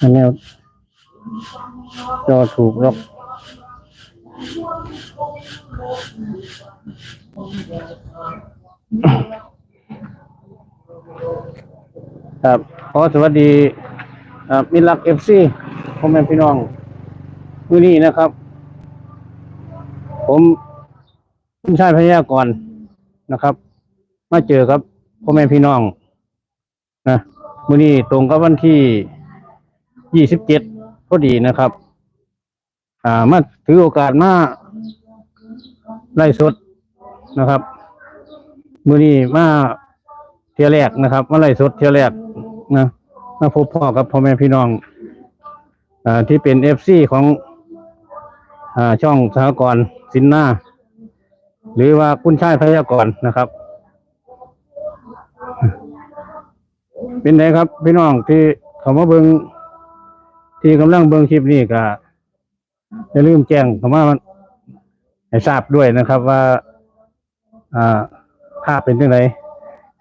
อันนี้จอถูกล็อกครับขอสวัสดีมิตรรักเอฟซีพ่อแม่พี่น้องมือนี้นะครับ ผมคุณชายพยากรนะครับ มาเจอครับพ่อแม่พี่น้อง นะมือนี้ตรงกับวันที่ยี่สิบเจ็ดพอดีนะครับ อ่ามาถือโอกาสมาไล่สดนะครับ มือนี้มาเทียแรกนะครับมาไล่สดเทียแรกนะมาพบพ่อกับพ่อแม่พี่น้องอ่าที่เป็นเอฟซีของอ่าช่องสหกรณ์สินหน้า หรือว่าคุณชายพยากรณ์นะครับ เป็นไงครับ พี่น้องที่เขามาเบิงที่กำลังเบิงคลิปนี้ก็อย่าลืมแจ้งเขามาให้ทราบด้วยนะครับ ว่าอ่าภาพเป็นยังไง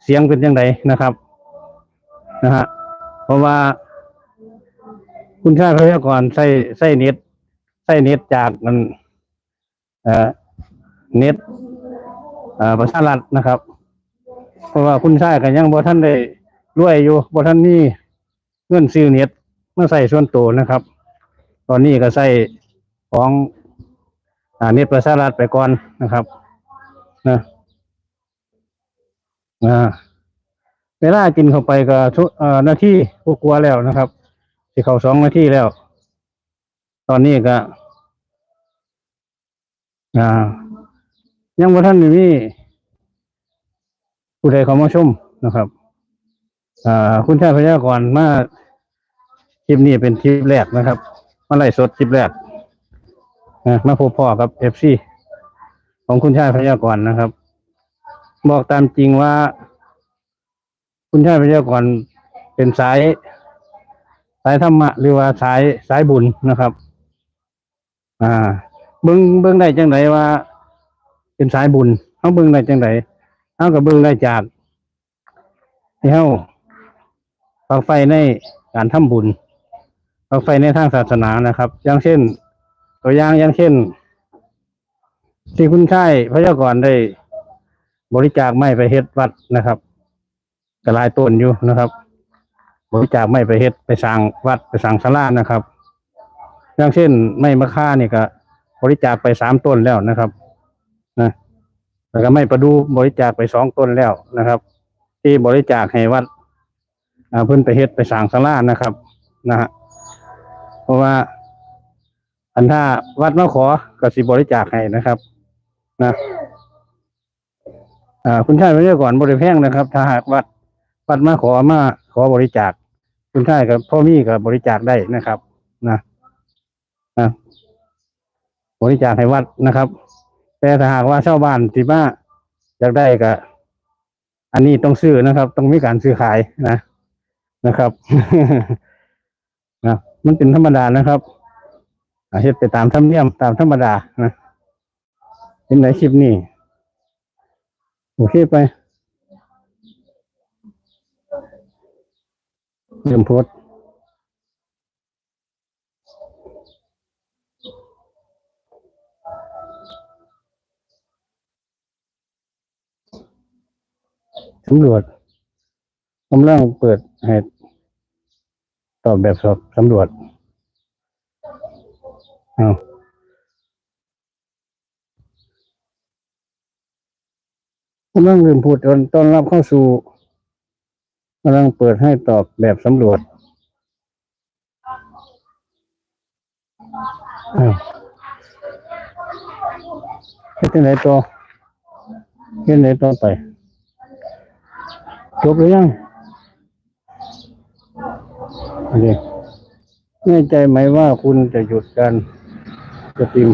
เสียงเป็นยังไงนะครับนะฮะเพราะว่า คุณชายพยากรใส่ใส่เน็ตใส่เน็ตจากมันเอ่อเน็ตเอ่อประชารัฐนะครับ เพราะว่าคุณชายก็ยังบ่ท่านได้ รวยอยู่บ่ท่านมีเงินซื้อเน็ตมาใส่ส่วนตัวนะครับ ตอนนี้ก็ใส่ของอ่าเน็ตประชารัฐไปก่อนนะครับนะอ่าเวลากินเข้าไปก็ทุเอ่อนาทีกลัวแล้วนะครับที่เขาสองนาทีแล้ว ตอนนี้ก็ อ่า ยังบ่ท่านมีผู้ใดเขามาชมนะครับ อ่าคุณชายพยากรมาคลิปนี้เป็นคลิปแรกนะครับ มาไล่สดคลิปแรกนะมาพบพ่อกับเอฟซีของคุณชายพยากรนะครับ บอกตามจริงว่า คุณชายพยากรเป็นสาย สายธรรมะ หรือว่าสายสายบุญนะครับ อ่า เบิ่งเบิ่งได้จังไดว่า เป็นสายบุญเขาเบิ่งได้จังไดเขาก็เบิ่งได้จากที่เขา ฝักไฟในการทำบุญฝักไฟในทางศาสนานะครับ อย่างเช่น ตัวอย่างอย่างเช่น ที่คุณชายพระเจ้ากรได้ บริจาคไม้ไปเฮ็ดวัดนะครับกระลายต้นอยู่นะครับ บริจาคไม้ไปเฮ็ดไปสร้างวัดไปสร้างศาลานะครับ อย่างเช่น ไม้มะค่านี่ก็ บริจาคไปสามต้นแล้วนะครับนะแล้วก็ไม้ประดูบริจาคไปสองต้นแล้วนะครับ ที่บริจาคให้วัด เพิ่นไปเฮ็ดไปสร้างศาลานะครับนะฮะเพราะว่าอันถ้าวัดมาขอก็สิบริจาคให้นะครับ นะอ่าคุณชายไม่ได้ก่อนบริแพงนะครับ ถ้าหากวัดวัดมาขอมาขอบริจาค คุณชายกับพ่อมี่กับบริจาคได้นะครับ นะนะบริจาคให้วัดนะครับ แต่ถ้าหากว่าชาวบ้านที่มาอยากได้ก็อันนี้ต้องซื้อนะครับ ต้องมีการซื้อขายนะ นะครับนะมันเป็นธรรมดานะครับอาเฮ็ดไปตามธรรมเนียมตามธรรมดานะเป็นไหนคลิปนี้โอเคไปเริ่มโพสต์สำรวจกำลังเปิดให้ ตอบแบบสอบสำรวจเอากำลังเริ่มพูดตอนต้อนรับเข้าสู่กำลังเปิดให้ตอบแบบสำรวจอ้าวเฮ็ดจังไหนต่อเฮ็ดจั่ไหนต่อไป จบหรือยัง อันนี้แน่ใจไหมว่าคุณจะหยุดการสตรีม